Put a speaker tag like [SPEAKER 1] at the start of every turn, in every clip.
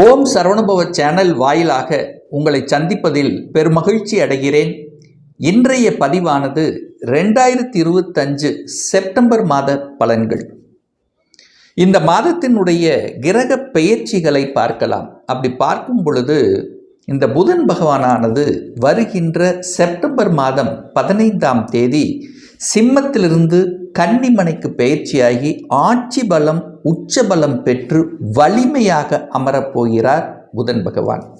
[SPEAKER 1] ஓம் சரவணுபவ channel வாயிலாக உங்களை சந்திப்பதில் பெருமகிழ்ச்சி அடைகிறேன். இன்றைய பதிவானது ரெண்டாயிரத்தி இருபத்தஞ்சு செப்டம்பர் மாத பலன்கள். இந்த மாதத்தினுடைய கிரக பெயர்ச்சிகளை பார்க்கலாம். அப்படி பார்க்கும் பொழுது இந்த புதன் பகவானானது வருகின்ற செப்டம்பர் மாதம் பதினைந்தாம் தேதி சிம்மத்திலிருந்து கன்னிமனைக்கு பயிற்சியாகி ஆட்சி பலம் உச்ச பலம் பெற்று வலிமையாக அமரப்போகிறார் புதன் பகவான்.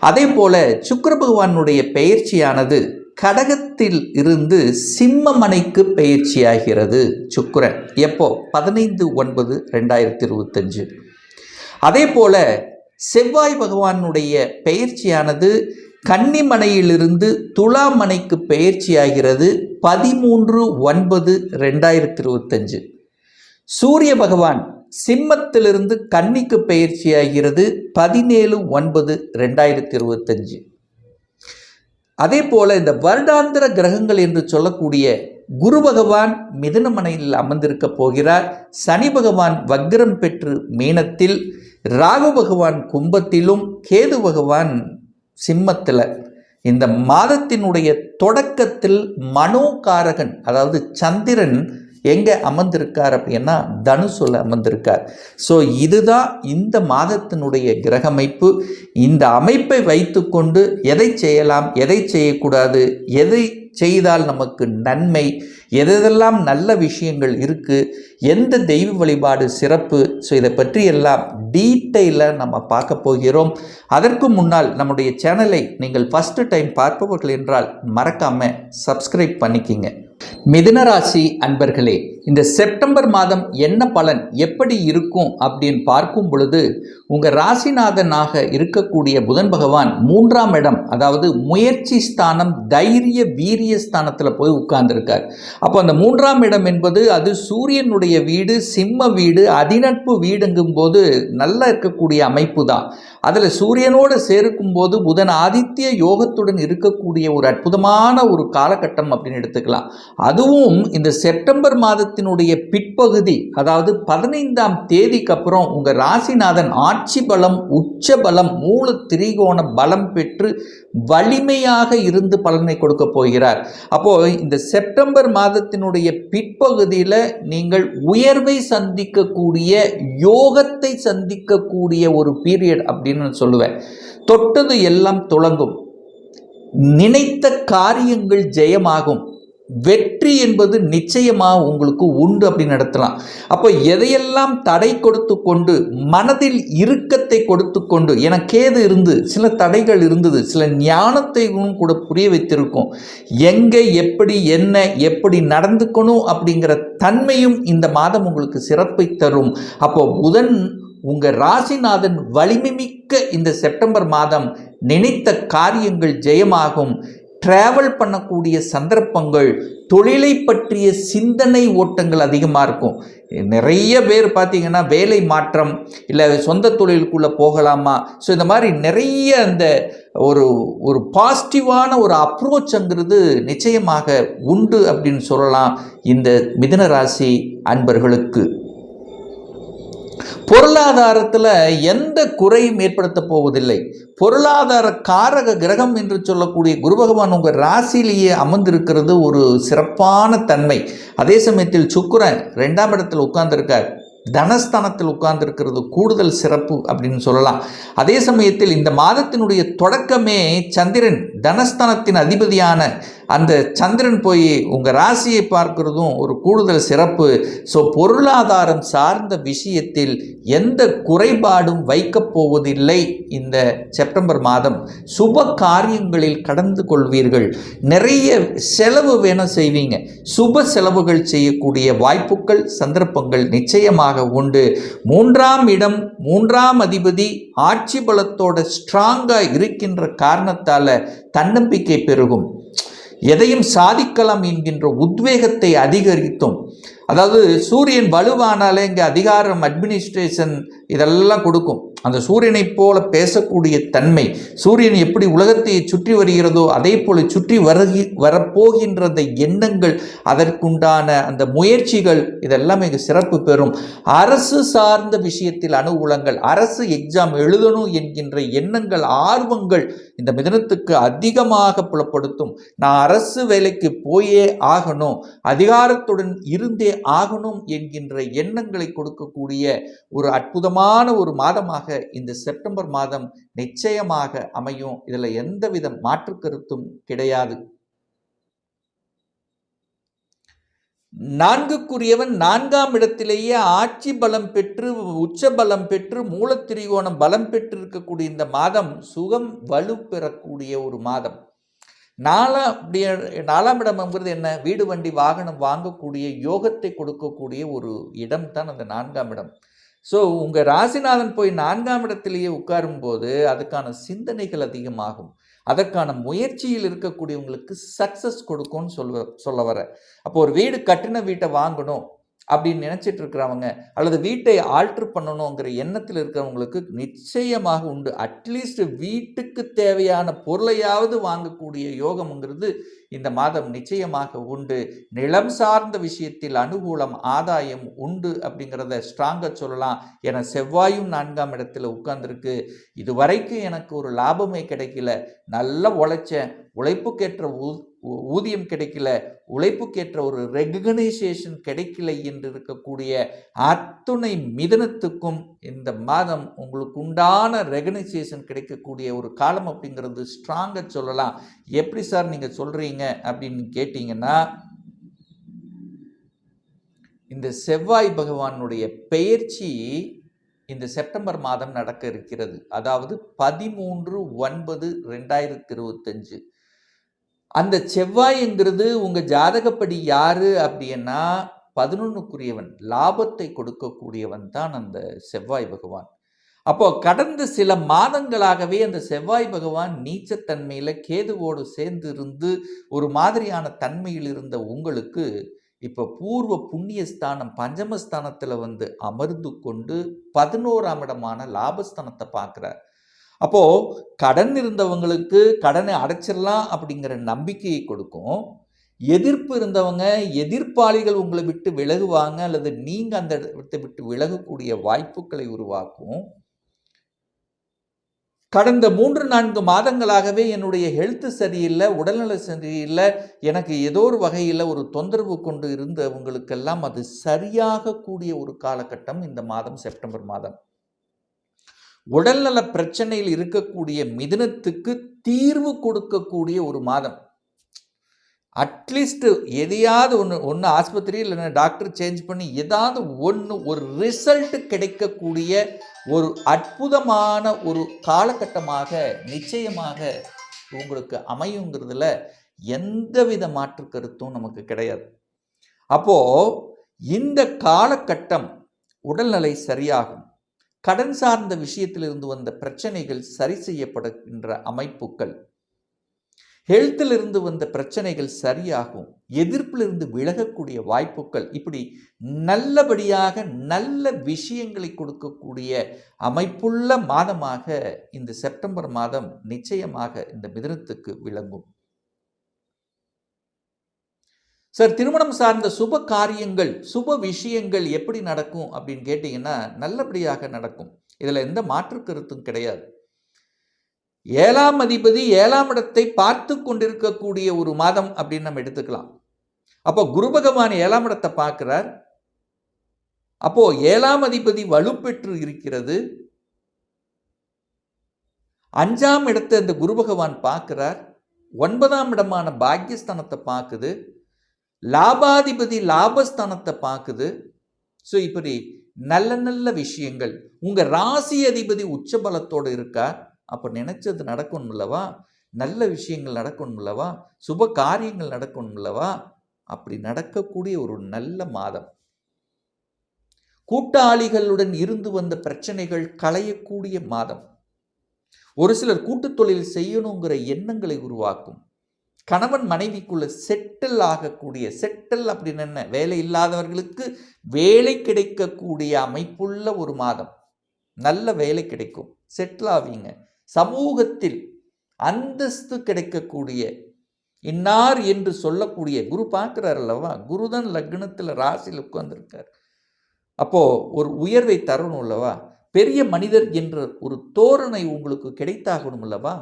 [SPEAKER 1] அதே போல சுக்கர பகவானுடைய பெயர்ச்சியானது கடகத்தில் இருந்து சிம்மமனைக்கு பயிற்சியாகிறது சுக்கரன். எப்போ? பதினைந்து ஒன்பது ரெண்டாயிரத்தி இருபத்தஞ்சு அதே போல செவ்வாய் பகவானுடைய பெயர்ச்சியானது கன்னிமனையிலிருந்து துலாமனைக்கு பெயர்ச்சியாகிறது பதிமூன்று ஒன்பது ரெண்டாயிரத்தி இருபத்தஞ்சு சூரிய பகவான் சிம்மத்திலிருந்து கன்னிக்கு பெயர்ச்சியாகிறது பதினேழு ஒன்பது ரெண்டாயிரத்தி இருபத்தஞ்சு அதே போல இந்த வருடாந்திர கிரகங்கள் என்று சொல்லக்கூடிய குரு பகவான் மிதுனமனையில் அமர்ந்திருக்க போகிறார். சனி பகவான் வக்ரம் பெற்று மீனத்தில் ராகு பகவான் கும்பத்திலும் கேது பகவான் சிம்மத்தில் இந்த மாதத்தினுடைய தொடக்கத்தில் மனோகாரகன் அதாவது சந்திரன் எங்கே அமர்ந்திருக்கார் அப்படின்னா தனுசுல அமர்ந்திருக்கார். ஸோ இதுதான் இந்த மாதத்தினுடைய கிரகமைப்பு. இந்த அமைப்பை வைத்துக்கொண்டு எதை செய்யலாம் எதை செய்யக்கூடாது எதை செய்தால் நமக்கு நன்மை எதெல்லாம் நல்ல விஷயங்கள் இருக்குது எந்த தெய்வ வழிபாடு சிறப்பு ஸோ இதை பற்றி எல்லாம் டீட்டெயிலாக நம்ம பார்க்க போகிறோம். அதற்கு முன்னால் நம்முடைய சேனலை நீங்கள் ஃபஸ்ட்டு டைம் பார்ப்பவர்கள் என்றால் மறக்காமல் சப்ஸ்கிரைப் பண்ணிக்கிங்க. மிதுனராசி அன்பர்களே இந்த செப்டம்பர் மாதம் என்ன பலன் எப்படி இருக்கும் அப்படின்னு பார்க்கும் பொழுது உங்கள் ராசிநாதனாக இருக்கக்கூடிய புதன் பகவான் மூன்றாம் இடம் அதாவது முயற்சி ஸ்தானம் தைரிய வீரிய ஸ்தானத்தில் போய் உட்கார்ந்துருக்கார். அப்போ அந்த மூன்றாம் இடம் என்பது அது சூரியனுடைய வீடு சிம்ம வீடு அதிநட்பு வீடுங்கும் போது நல்லா இருக்கக்கூடிய அமைப்பு தான் அதில் சூரியனோடு சேர்க்கும் போது புதன் ஆதித்ய யோகத்துடன் இருக்கக்கூடிய ஒரு அற்புதமான ஒரு காலகட்டம் அப்படின்னு எடுத்துக்கலாம். அதுவும் இந்த செப்டம்பர் மாதத்தினுடைய பிற்பகுதி அதாவது பதினைந்தாம் தேதிக்கு அப்புறம் உங்கள் ராசிநாதன் ஆட்சி பலம் உச்ச பலம் மூல திரிகோண பலம் பெற்று வலிமையாக இருந்து பலனை கொடுக்க போகிறார். அப்போது இந்த செப்டம்பர் மாதத்தினுடைய பிற்பகுதியில் நீங்கள் உயர்வை சந்திக்கக்கூடிய யோகத்தை சந்திக்கக்கூடிய ஒரு பீரியட் அப்படின்னு நான் சொல்லுவேன். தொட்டது எல்லாம் துளங்கும் நினைத்த காரியங்கள் ஜெயமாகும். வெற்றி என்பது நிச்சயமாக உங்களுக்கு உண்டு அப்படின்னு நடத்தலாம். அப்போ எதையெல்லாம் தடை கொடுத்து கொண்டு மனதில் இறுக்கத்தை கொடுத்து கொண்டு எனக்கேது இருந்து சில தடைகள் இருந்தது சில ஞானத்தையும் கூட புரிய வைத்திருக்கும். எங்கே எப்படி என்ன எப்படி நடந்துக்கணும் அப்படிங்கிற தன்மையும் இந்த மாதம் உங்களுக்கு சிறப்பை தரும். அப்போ புதன் உங்கள் ராசிநாதன் வலிமை மிக்க இந்த செப்டம்பர் மாதம் நினைத்த காரியங்கள் ஜெயமாகும். ட்ராவல் பண்ணக்கூடிய சந்தர்ப்பங்கள் தொழிலை பற்றிய சிந்தனை ஓட்டங்கள் அதிகமாக இருக்கும். நிறைய பேர் பார்த்திங்கன்னா வேலை மாற்றம் இல்லை சொந்த தொழிலுக்குள்ளே போகலாமா? ஸோ இந்த மாதிரி நிறைய அந்த ஒரு ஒரு பாசிட்டிவான ஒரு அப்ரோச்ங்கிறது நிச்சயமாக உண்டு அப்படின்னு சொல்லலாம் இந்த மிதுன ராசி அன்பர்களுக்கு. பொருளாதாரத்தில் எந்த குறையும் ஏற்படுத்த போவதில்லை. பொருளாதார காரக கிரகம் என்று சொல்லக்கூடிய குரு பகவான் உங்கள் ராசியிலேயே அமர்ந்திருக்கிறது ஒரு சிறப்பான தன்மை. அதே சமயத்தில் சுக்குரன் ரெண்டாம் இடத்தில் உட்கார்ந்துருக்கார். தனஸ்தானத்தில் உட்கார்ந்திருக்கிறது கூடுதல் சிறப்பு அப்படின்னு சொல்லலாம். அதே சமயத்தில் இந்த மாதத்தினுடைய தொடக்கமே சந்திரன் தனஸ்தானத்தின் அதிபதியான அந்த சந்திரன் போய் உங்கள் ராசியை பார்க்கிறதும் ஒரு கூடுதல் சிறப்பு. ஸோ பொருளாதாரம் சார்ந்த விஷயத்தில் எந்த குறைபாடும் வைக்கப் போவதில்லை இந்த செப்டம்பர் மாதம். சுப காரியங்களில் கடந்து கொள்வீர்கள். நிறைய செலவு வேணும் செய்வீங்க. சுப செலவுகள் செய்யக்கூடிய வாய்ப்புகள் சந்தர்ப்பங்கள் நிச்சயமாக உண்டு. மூன்றாம் இடம் மூன்றாம் அதிபதி ஆட்சி பலத்தோட ஸ்ட்ராங்காக இருக்கின்ற காரணத்தால் தன்னம்பிக்கை பெருகும். எதையும் சாதிக்கலாம் என்கின்ற உத்வேகத்தை அதிகரித்தும் அதாவது சூரியன் வலுவானாலே இங்கே அதிகாரம் அட்மினிஸ்ட்ரேஷன் இதெல்லாம் கொடுக்கும். அந்த சூரியனைப் போல பேசக்கூடிய தன்மை சூரியன் எப்படி உலகத்தை சுற்றி வருகிறதோ அதே போல சுற்றி வருகி வரப்போகின்ற அந்த எண்ணங்கள் அதற்குண்டான அந்த முயற்சிகள் இதெல்லாம் மிக சிறப்பு பெறும். அரசு சார்ந்த விஷயத்தில் அனுகூலங்கள் அரசு எக்ஸாம் எழுதணும் என்கின்ற எண்ணங்கள் ஆர்வங்கள் இந்த மிதனத்துக்கு அதிகமாக புலப்படுத்தும். நான் அரசு வேலைக்கு போயே ஆகணும் அதிகாரத்துடன் இருந்தே ஆகணும் என்கின்ற எண்ணங்களை கொடுக்கக்கூடிய ஒரு அற்புதமான ஒரு மாதமாக இந்த செப்டம்பர் மாதம் நிச்சயமாக அமையும். இதில் எந்தவித மாற்று கருத்தும் கிடையாது. நான்குக்குரியவன் நான்காம் இடத்திலேயே ஆட்சி பலம் பெற்று உச்ச பலம் பெற்று மூலத்திரிகோணம் பலம் பெற்று இருக்கக்கூடிய இந்த மாதம் சுகம் வலு பெறக்கூடிய ஒரு மாதம். நாலாம் அப்படி நாலாம் இடம்ங்கிறது என்ன? வீடு வண்டி வாகனம் வாங்கக்கூடிய யோகத்தை கொடுக்கக்கூடிய ஒரு இடம் தான் அந்த நான்காம் இடம். ஸோ உங்கள் ராசிநாதன் போய் நான்காம் இடத்திலேயே உட்காரும்போது அதுக்கான சிந்தனைகள் அதிகமாகும். அதற்கான முயற்சியில் இருக்கக்கூடியவங்களுக்கு சக்ஸஸ் கொடுக்கும்னு சொல்ல சொல்ல வர அப்போ ஒரு வீடு கட்டின வீட்டை வாங்கணும். அப்படின்னு நினச்சிட்டு இருக்கிறவங்க அல்லது வீட்டை ஆல்ட்ரு பண்ணணுங்கிற எண்ணத்தில் இருக்கிறவங்களுக்கு நிச்சயமாக உண்டு. அட்லீஸ்ட் வீட்டுக்கு தேவையான பொருளையாவது வாங்கக்கூடிய யோகம்ங்கிறது இந்த மாதம் நிச்சயமாக உண்டு. நிலம் சார்ந்த விஷயத்தில் அனுகூலம் ஆதாயம் உண்டு அப்படிங்கிறத ஸ்ட்ராங்காக சொல்லலாம். என செவ்வாயும் நான்காம் இடத்துல உட்கார்ந்துருக்கு. இதுவரைக்கும் எனக்கு ஒரு லாபமே கிடைக்கல. நல்லா உழைச்சேன். உழைப்புக்கேற்ற ஊ ஊதியம் கிடைக்கல உழைப்புக்கேற்ற ஒரு ரெகனைசேஷன் கிடைக்கல என்று இருக்கக்கூடிய அத்துணை மிதனத்துக்கும் இந்த மாதம் உங்களுக்கு உண்டான ரெகனைசேஷன் கிடைக்கக்கூடிய ஒரு காலம் அப்படிங்கிறது ஸ்ட்ராங்காக சொல்லலாம். எப்படி சார் நீங்கள் சொல்கிறீங்க அப்படின்னு கேட்டிங்கன்னா இந்த செவ்வாய் பகவானுடைய பெயர்ச்சி இந்த செப்டம்பர் மாதம் நடக்க இருக்கிறது. அதாவது பதிமூன்று ஒன்பது ரெண்டாயிரத்தி இருபத்தஞ்சு. அந்த செவ்வாய்ங்கிறது உங்கள் ஜாதகப்படி யாரு அப்படின்னா பதினொன்றுக்குரியவன் லாபத்தை கொடுக்கக்கூடியவன் தான் அந்த செவ்வாய் பகவான். அப்போ கடந்த சில மாதங்களாகவே அந்த செவ்வாய் பகவான் நீச்சத்தன்மையில் கேதுவோடு சேர்ந்து இருந்து ஒரு மாதிரியான தன்மையில் இருந்த உங்களுக்கு இப்போ பூர்வ புண்ணியஸ்தானம் பஞ்சமஸ்தானத்தில் வந்து அமர்ந்து கொண்டு பதினோராம் இடமான லாபஸ்தானத்தை பார்க்குறார். அப்போது கடன் இருந்தவங்களுக்கு கடனை அடைச்சிடலாம் அப்படிங்கிற நம்பிக்கையை கொடுக்கும். எதிர்ப்பு இருந்தவங்க எதிர்ப்பாளிகள் உங்களை விட்டு விலகுவாங்க அல்லது நீங்கள் அந்த இடத்தை விட்டு விலகக்கூடிய வாய்ப்புகளை உருவாக்கும். கடந்த மூன்று நான்கு மாதங்களாகவே என்னுடைய ஹெல்த்து சரியில்லை உடல்நல சரியில்லை எனக்கு ஏதோ ஒரு வகையில் ஒரு தொந்தரவு கொண்டு இருந்தவங்களுக்கெல்லாம் அது சரியாக கூடிய ஒரு காலகட்டம் இந்த மாதம் செப்டம்பர் மாதம். உடல்நல பிரச்சனையில் இருக்கக்கூடிய மிதுனத்துக்கு தீர்வு கொடுக்கக்கூடிய ஒரு மாதம். அட்லீஸ்ட் எதையாவது ஒன்று ஒன்று ஆஸ்பத்திரி இல்லைன்னா டாக்டர் சேஞ்ச் பண்ணி ஏதாவது ஒன்று ஒரு ரிசல்ட் கிடைக்கக்கூடிய ஒரு அற்புதமான ஒரு காலகட்டமாக நிச்சயமாக உங்களுக்கு அமையுங்கிறதுல எந்தவித மாற்று கருத்தும் நமக்கு கிடையாது. அப்போது இந்த காலகட்டம் உடல்நிலை சரியாகும். கடன் சார்ந்த விஷயத்திலிருந்து வந்த பிரச்சனைகள் சரி செய்யப்படுகின்ற அமைப்புகள். ஹெல்த்திலிருந்து வந்த பிரச்சனைகள் சரியாகும். எதிர்ப்பிலிருந்து விலகக்கூடிய வாய்ப்புகள். இப்படி நல்லபடியாக நல்ல விஷயங்களை கொடுக்கக்கூடிய அமைப்புள்ள மாதமாக இந்த செப்டம்பர் மாதம் நிச்சயமாக இந்த மிதனத்துக்கு விளங்கும். சார் திருமணம் சார்ந்த சுப காரியங்கள் சுப விஷயங்கள் எப்படி நடக்கும் அப்படின்னு கேட்டிங்கன்னா நல்லபடியாக நடக்கும். இதில் எந்த மாற்று கருத்தும் கிடையாது. ஏழாம் அதிபதி ஏழாம் இடத்தை பார்த்து கொண்டிருக்கக்கூடிய ஒரு மாதம் அப்படின்னு நம்ம எடுத்துக்கலாம். அப்போ குரு பகவான் ஏழாம் இடத்தை பார்க்குறார். அப்போ ஏழாம் அதிபதி வலுப்பெற்று இருக்கிறது. அஞ்சாம் இடத்தை இந்த குரு பகவான் பார்க்கிறார். ஒன்பதாம் இடமான பாக்கியஸ்தானத்தை பார்க்குது. லாபாதிபதி லாபஸ்தானத்தை பார்க்குது. ஸோ இப்படி நல்ல நல்ல விஷயங்கள். உங்கள் ராசி அதிபதி உச்சபலத்தோடு இருக்கார். அப்போ நினச்சது நடக்கணும் இல்லவா நல்ல விஷயங்கள் நடக்கணும் இல்லவா சுப காரியங்கள் நடக்கணும் இல்லவா அப்படி நடக்கக்கூடிய ஒரு நல்ல மாதம். கூட்டாளிகளுடன் இருந்து வந்த பிரச்சனைகள் களையக்கூடிய மாதம். ஒரு சிலர் கூட்டுத் தொழில் செய்யணுங்கிற எண்ணங்களை உருவாக்கும். கணவன் மனைவிக்குள்ள செட்டில் ஆகக்கூடிய செட்டில் அப்படின்னு என்ன? வேலை இல்லாதவர்களுக்கு வேலை கிடைக்கக்கூடிய அமைப்புள்ள ஒரு மாதம். நல்ல வேலை கிடைக்கும். செட்டில் ஆவீங்க. சமூகத்தில் அந்தஸ்து கிடைக்கக்கூடிய இன்னார் என்று சொல்லக்கூடிய குரு பார்க்குறாரு அல்லவா? குருதான் லக்னத்தில் ராசியில் உட்கார்ந்துருக்கார். அப்போது ஒரு உயர்வை தரணும் அல்லவா? பெரிய மனிதர் என்ற ஒரு தோரணை உங்களுக்கு கிடைத்தாகணும் அல்லவா?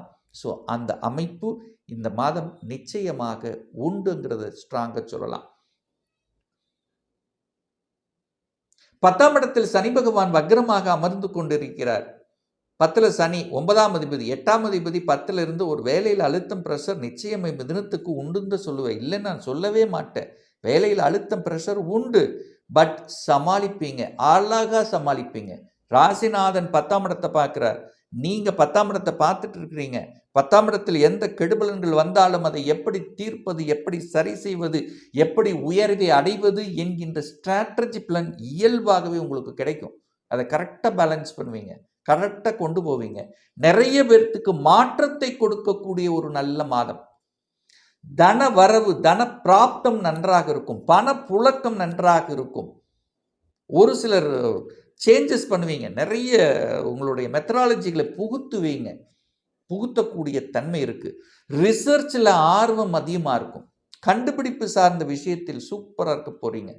[SPEAKER 1] ஸோ அந்த அமைப்பு இந்த மாதம் நிச்சயமாக உண்டுங்கிறத ஸ்ட்ராங்காக சொல்லலாம். பத்தாம் இடத்தில் சனி பகவான் வக்ரமாக அமர்ந்து கொண்டிருக்கிறார். பத்தில் சனி ஒன்பதாம் அதிபதி எட்டாம் அதிபதி பத்தில் இருந்து ஒரு வேலையில் அழுத்தம் ப்ரெஷர் நிச்சயம் தினத்துக்கு உண்டுன்னு சொல்லுவேன். இல்லைன்னு நான் சொல்லவே மாட்டேன். வேலையில் அழுத்தம் ப்ரெஷர் உண்டு. பட் சமாளிப்பீங்க. அழகாக சமாளிப்பீங்க. ராசிநாதன் பத்தாம் இடத்தை பார்க்குறார். நீங்கள் பத்தாம் இடத்தை பார்த்துட்டு இருக்கிறீங்க. பத்தாம் இடத்தில் எந்த கெடுபலன்கள் வந்தாலும் அதை எப்படி தீர்ப்பது எப்படி சரி செய்வது எப்படி உயர்வை அடைவது என்கின்ற ஸ்ட்ராட்டஜி பிளான் இயல்பாகவே உங்களுக்கு கிடைக்கும். அதை கரெக்டாக பேலன்ஸ் பண்ணுவீங்க. கரெக்டாக கொண்டு போவீங்க. நிறைய பேர்த்துக்கு மாற்றத்தை கொடுக்கக்கூடிய ஒரு நல்ல மாதம். தன வரவு தன பிராப்தம் நன்றாக இருக்கும். பண புழக்கம் நன்றாக இருக்கும். ஒரு சிலர் சேஞ்சஸ் பண்ணுவீங்க. நிறைய உங்களுடைய மெத்தடாலஜிகளை புகுத்துவீங்க. புகுத்தக்கூடிய தன்மை இருக்குது ரிசர்ச்சில் ஆர்வம் அதிகமாக இருக்கும். கண்டுபிடிப்பு சார்ந்த விஷயத்தில் சூப்பராக இருக்க போகிறீங்க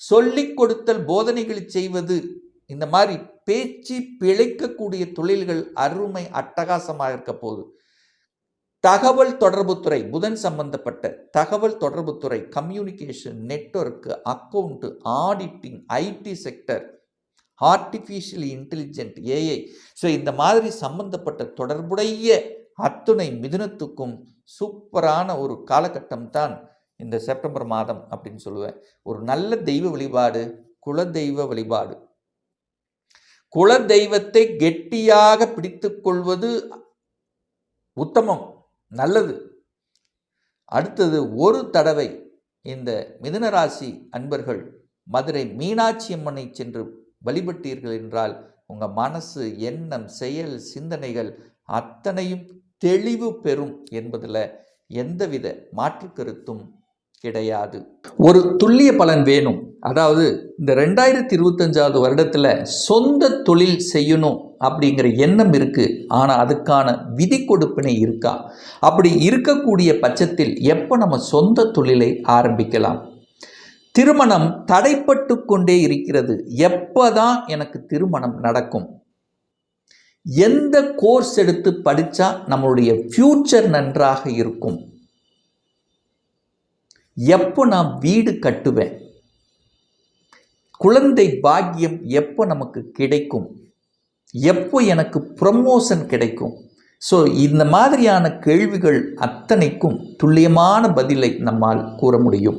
[SPEAKER 1] சொல்லிக் கொடுத்தல் போதனைகளை செய்வது இந்த மாதிரி பேச்சு பிழைக்கக்கூடிய தொழில்கள் அருமை அட்டகாசமாக இருக்க போகுது. தகவல் தொடர்புத்துறை புதன் சம்பந்தப்பட்ட தகவல் தொடர்புத்துறை communication network account auditing IT sector artificial intelligent AI so இந்த மாதிரி சம்பந்தப்பட்ட தொடர்புடைய அத்துணை மிதுனத்துக்கும் சூப்பரான ஒரு காலகட்டம் தான் இந்த செப்டம்பர் மாதம் அப்படின்னு சொல்லுவேன். ஒரு நல்ல தெய்வ வழிபாடு குல தெய்வ வழிபாடு. குல தெய்வத்தை கெட்டியாக பிடித்து கொள்வது உத்தமம் நல்லது. அடுத்தது ஒரு தடவை இந்த மிதுனராசி அன்பர்கள் மதுரை மீனாட்சி அம்மனை சென்று வழிபட்டீர்கள் என்றால் உங்கள் மனசு எண்ணம் செயல் சிந்தனைகள் அத்தனையும் தெளிவு பெறும் என்பதில் எந்தவித மாற்று கருத்தும் கிடையாது. ஒரு துல்லிய பலன் வேணும். அதாவது இந்த ரெண்டாயிரத்தி இருபத்தஞ்சாவது வருடத்தில் சொந்த தொழில் செய்யணும் அப்படிங்கிற எண்ணம் இருக்குது ஆனால் அதுக்கான விதி கொடுப்பினை இருக்கா? அப்படி இருக்கக்கூடிய பட்சத்தில் எப்போ நம்ம சொந்த தொழிலை ஆரம்பிக்கலாம்? திருமணம் தடைப்பட்டு கொண்டே இருக்கிறது. எப்போதான் எனக்கு திருமணம் நடக்கும்? எந்த கோர்ஸ் எடுத்து படித்தா நம்மளுடைய ஃப்யூச்சர் நன்றாக இருக்கும்? எப்போ நான் வீடு கட்டுவேன்? குழந்தை பாக்கியம் எப்போ நமக்கு கிடைக்கும்? எப்போ எனக்கு ப்ரமோஷன் கிடைக்கும்? ஸோ இந்த மாதிரியான கேள்விகள் அத்தனைக்கும் துல்லியமான பதிலை நம்மால் கூற முடியும்.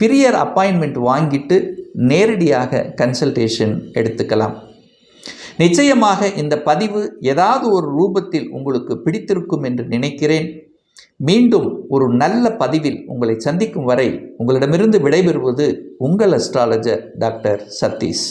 [SPEAKER 1] பிரியர் அப்பாயின்மெண்ட் வாங்கிட்டு நேரடியாக கன்சல்டேஷன் எடுத்துக்கலாம். நிச்சயமாக இந்த பதிவு ஏதாவது ஒரு ரூபத்தில் உங்களுக்கு பிடித்திருக்கும் என்று நினைக்கிறேன். மீண்டும் ஒரு நல்ல பதிவில் உங்களை சந்திக்கும் வரை உங்களிடமிருந்து விடைபெறுவது உங்கள் அஸ்ட்ராலஜர் டாக்டர் சதீஷ்.